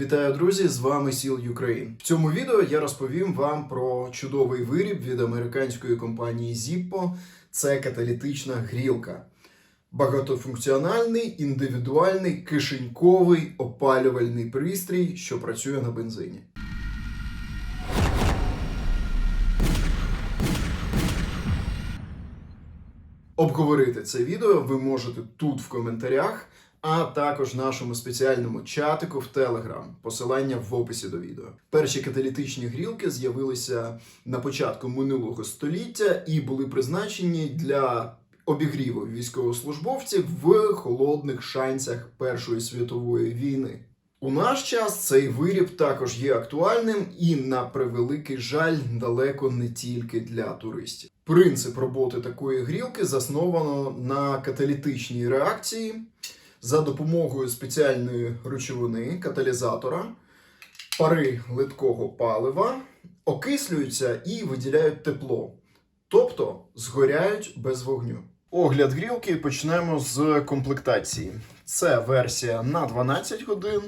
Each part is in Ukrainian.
Вітаю, друзі! З вами Сіл Ukraine. В цьому відео я розповім вам про чудовий виріб від американської компанії Zippo. Це каталітична грілка. Багатофункціональний, індивідуальний, кишеньковий опалювальний пристрій, що працює на бензині. Обговорити це відео ви можете тут в коментарях, а також нашому спеціальному чатику в Telegram. Посилання в описі до відео. Перші каталітичні грілки з'явилися на початку минулого століття і були призначені для обігріву військовослужбовців в холодних шанцях Першої світової війни. У наш час цей виріб також є актуальним і, на превеликий жаль, далеко не тільки для туристів. Принцип роботи такої грілки засновано на каталітичній реакції за допомогою спеціальної речовини каталізатора, пари литкого палива окислюються і виділяють тепло, тобто згоряють без вогню. Огляд грілки почнемо з комплектації. Це версія на 12 годин.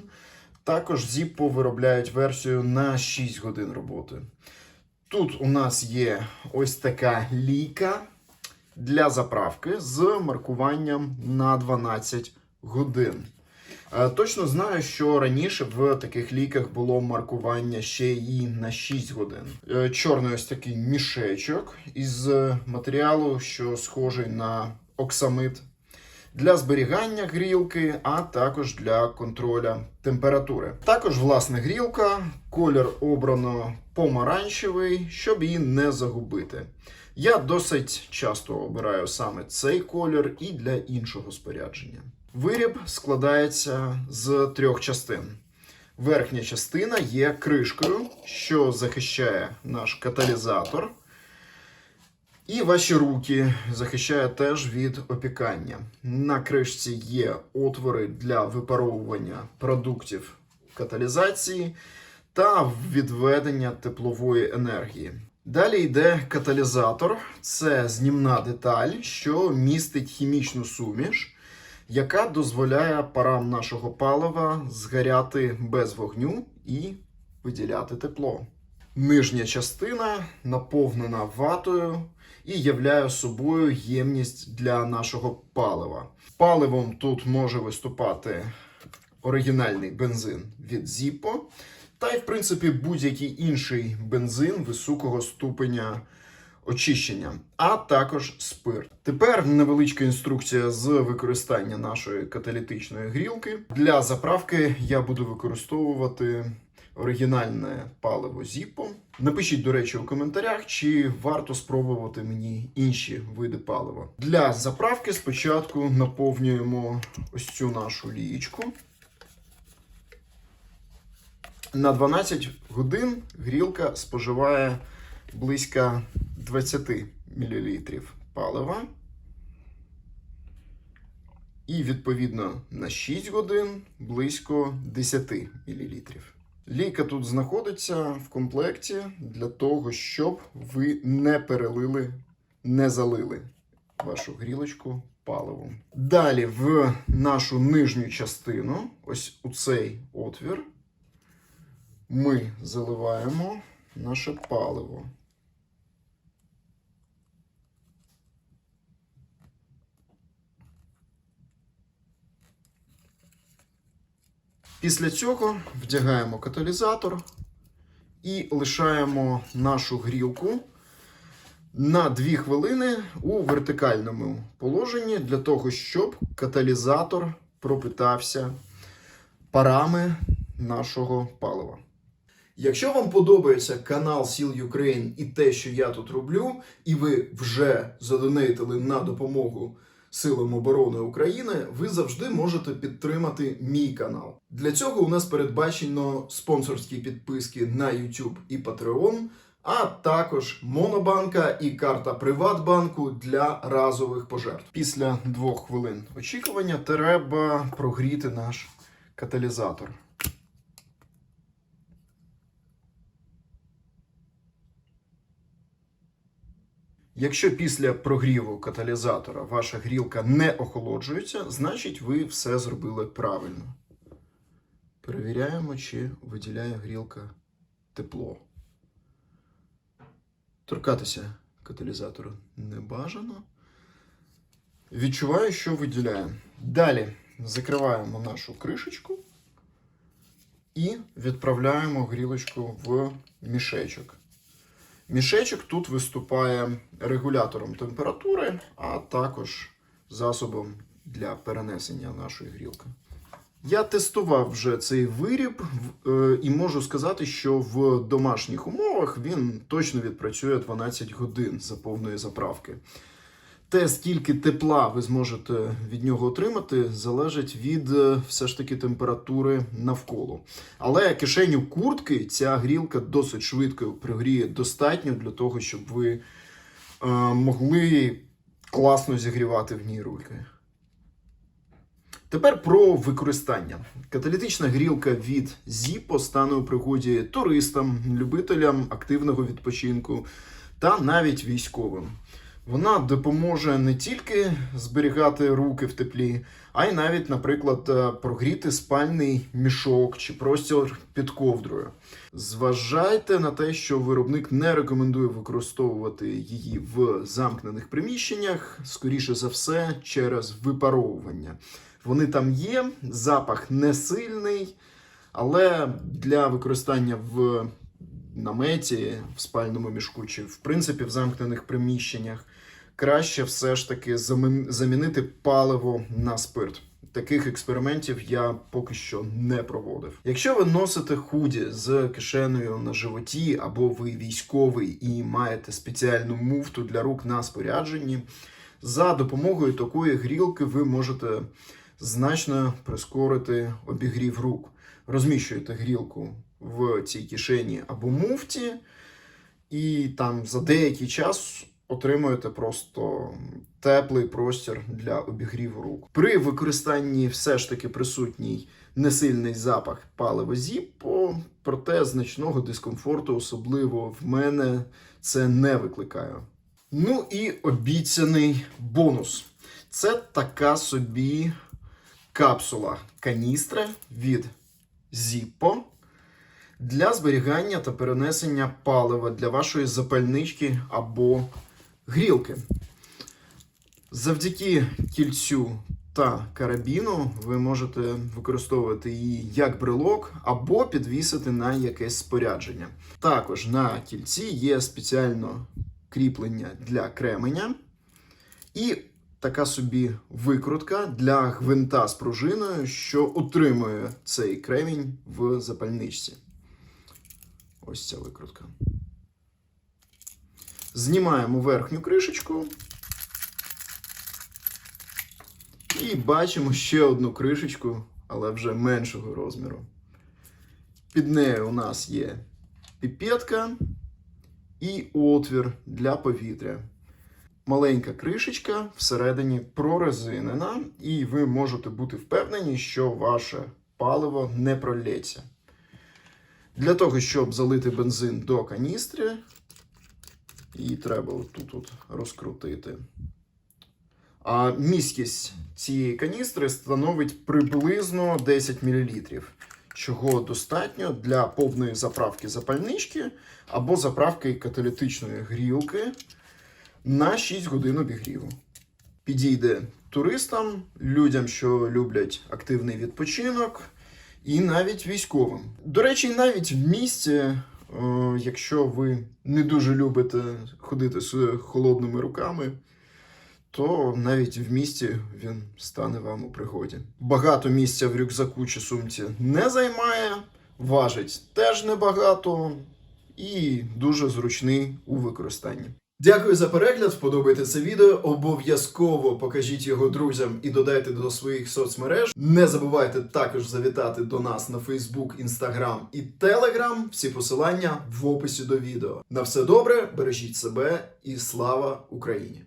Також Zippo виробляють версію на 6 годин роботи. Тут у нас є ось така лійка для заправки з маркуванням на 12 годин. Е, Точно знаю, що раніше в таких ліках було маркування ще і на 6 годин. Е, Чорний ось такий мішечок із матеріалу, що схожий на оксамит. Для зберігання грілки, а також для контроля температури. Також власне грілка, колір обрано помаранчевий, щоб її не загубити. Я досить часто обираю саме цей колір і для іншого спорядження. Виріб складається з трьох частин. Верхня частина є кришкою, що захищає наш каталізатор. І ваші руки захищає теж від опікання. На кришці є отвори для випаровування продуктів каталізації та відведення теплової енергії. Далі йде каталізатор, це знімна деталь, що містить хімічну суміш, яка дозволяє парам нашого палива згоряти без вогню і виділяти тепло. Нижня частина наповнена ватою і являє собою ємність для нашого палива. Паливом тут може виступати оригінальний бензин від Zippo, та й, в принципі, будь-який інший бензин високого ступеня очищення, а також спирт. Тепер невеличка інструкція з використання нашої каталітичної грілки. Для заправки я буду використовувати оригінальне паливо Zippo. Напишіть, до речі, у коментарях, чи варто спробувати мені інші види палива. Для заправки спочатку наповнюємо ось цю нашу лієчку. На 12 годин грілка споживає близько 20 мл палива. І відповідно на 6 годин близько 10 мл. Лійка тут знаходиться в комплекті для того, щоб ви не перелили, не залили вашу грілочку паливом. Далі в нашу нижню частину, ось у цей отвір, ми заливаємо наше паливо. Після цього вдягаємо каталізатор і лишаємо нашу грілку на 2 хвилини у вертикальному положенні для того, щоб каталізатор пропитався парами нашого палива. Якщо вам подобається канал Сіл Ukraine і те, що я тут роблю, і ви вже задонейтили на допомогу Силам оборони України, ви завжди можете підтримати мій канал. Для цього у нас передбачено спонсорські підписки на YouTube і Patreon, а також Монобанка і карта Приватбанку для разових пожертв. Після двох хвилин очікування треба прогріти наш каталізатор. Якщо після прогріву каталізатора ваша грілка не охолоджується, значить ви все зробили правильно. Перевіряємо, чи виділяє грілка тепло. Торкатися каталізатору не бажано. Відчуваю, що виділяє. Далі закриваємо нашу кришечку і відправляємо грілочку в мішечок. Мішечок тут виступає регулятором температури, а також засобом для перенесення нашої грілки. Я тестував вже цей виріб е, і можу сказати, що в домашніх умовах він точно відпрацює 12 годин за повної заправки. Те, скільки тепла ви зможете від нього отримати, залежить від е, все ж таки температури навколо. Але кишеню куртки ця грілка досить швидко прогріє достатньо для того, щоб ви е, могли класно зігрівати в ній руки. Тепер про використання. Каталітична грілка від Zippo стане у пригоді туристам, любителям активного відпочинку та навіть військовим. Вона допоможе не тільки зберігати руки в теплі, а й навіть, наприклад, е, прогріти спальний мішок чи простір під ковдрою. Зважайте на те, що виробник не рекомендує використовувати її в замкнених приміщеннях, скоріше за все, через випаровування. Вони там є, запах не сильний, але для використання в наметі, в спальному мішку чи в принципі в замкнених приміщеннях краще все ж таки замінити паливо на спирт. Таких експериментів я поки що не проводив. Якщо ви носите худі з кишенею на животі, або ви військовий і маєте спеціальну муфту для рук на спорядженні, за допомогою такої грілки ви можете значно прискорити обігрів рук. Розміщуєте грілку в цій кишені або муфті, і там за деякий час отримуєте просто теплий простір для обігріву рук. При використанні все ж таки присутній несильний запах палива Zippo, проте значного дискомфорту, особливо в мене, це не викликає. Ну і обіцяний бонус. Це така собі капсула каністра від Zippo для зберігання та перенесення палива для вашої запальнички або грілки. Завдяки кільцю та карабіну ви можете використовувати її як брелок або підвісити на якесь спорядження. Також на кільці є спеціально кріплення для кременя і така собі викрутка для гвинта з пружиною, що утримує цей кремінь в запальничці. Ось ця викрутка. Знімаємо верхню кришечку. І бачимо ще одну кришечку, але вже меншого розміру. Під нею у нас є піпетка і отвір для повітря. Маленька кришечка всередині прорезинена, і ви можете бути впевнені, що ваше паливо не пролється. Для того, щоб залити бензин до каністри, її треба отут от розкрутити. А міськість цієї каністри становить приблизно 10 мл, чого достатньо для повної заправки запальнички або заправки каталітичної грілки на 6 годин обігріву. Підійде туристам, людям, що люблять активний відпочинок, і навіть військовим. До речі, навіть в місті, якщо ви не дуже любите ходити з холодними руками, то навіть в місті він стане вам у пригоді. Багато місця в рюкзаку чи сумці не займає, важить теж небагато і дуже зручний у використанні. Дякую за перегляд. Сподобайте це відео. Обов'язково покажіть його друзям і додайте до своїх соцмереж. Не забувайте також завітати до нас на Facebook, Instagram і Telegram. Всі посилання в описі до відео. На все добре, бережіть себе і слава Україні!